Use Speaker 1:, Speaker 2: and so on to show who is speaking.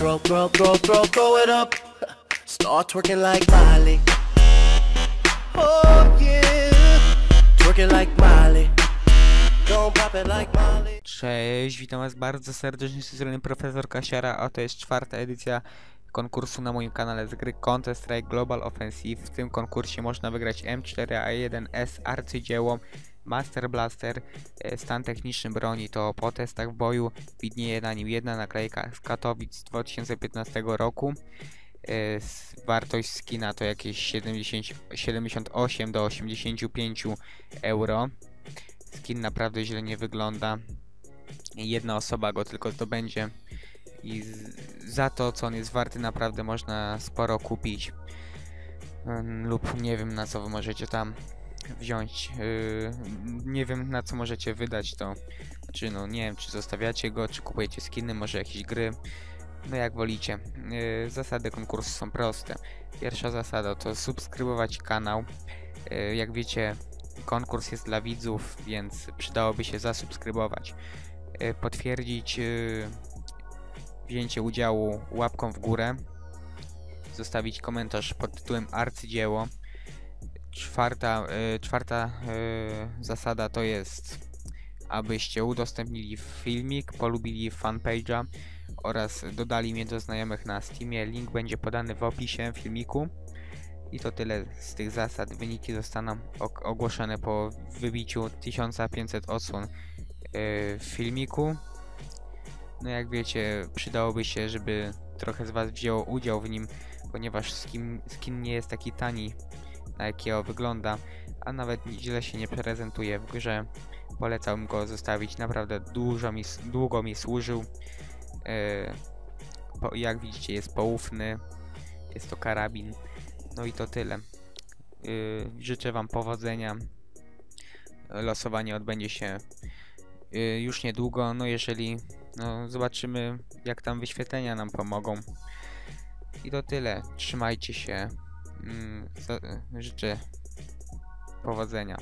Speaker 1: Throw, throw, throw, throw, throw it up. Start twerking like Miley. Oh yeah. Twerking like Miley.
Speaker 2: Cześć, witam was bardzo serdecznie z strony Profesor Kasiara, a to jest czwarta edycja konkursu na moim kanale z gry Counter Strike Global Offensive. W tym konkursie można wygrać M4A1S arcydzieło Master Blaster. E, Stan techniczny broni to po testach w boju widnieje na nim jedna naklejka z Katowic z 2015 roku. E, Wartość skina to jakieś 70, 78 do 85 euro. Skin naprawdę źle nie wygląda jedna osoba go tylko zdobędzie i za to co on jest warty naprawdę można sporo kupić Ym, lub nie wiem na co wy możecie tam wziąć yy, nie wiem na co możecie wydać to. Znaczy no nie wiem czy zostawiacie go czy kupujecie skiny może jakieś gry. No jak wolicie. Yy, zasady konkursu są proste. Pierwsza zasada to subskrybować kanał. Yy, jak wiecie konkurs jest dla widzów więc przydałoby się zasubskrybować. E, potwierdzić e, wzięcie udziału łapką w górę, zostawić komentarz pod tytułem arcydzieło. Czwarta, e, czwarta e, zasada to jest, abyście udostępnili filmik, polubili fanpage'a oraz dodali mnie do znajomych na Steamie. Link będzie podany w opisie filmiku. I to tyle z tych zasad. Wyniki zostaną ogłoszone po wybiciu 1500 odsłon w filmiku. No jak wiecie, przydałoby się, żeby trochę z Was wzięło udział w nim, ponieważ skin, skin nie jest taki tani, na jakiego wygląda, a nawet źle się nie prezentuje w grze. Polecałbym go zostawić, naprawdę dużo mi, długo mi służył. E, po, jak widzicie jest poufny, jest to karabin. No i to tyle. Y, życzę Wam powodzenia. Losowanie odbędzie się y, już niedługo. No jeżeli no, zobaczymy, jak tam wyświetlenia nam pomogą. I to tyle. Trzymajcie się. Mm, za- Życzę powodzenia.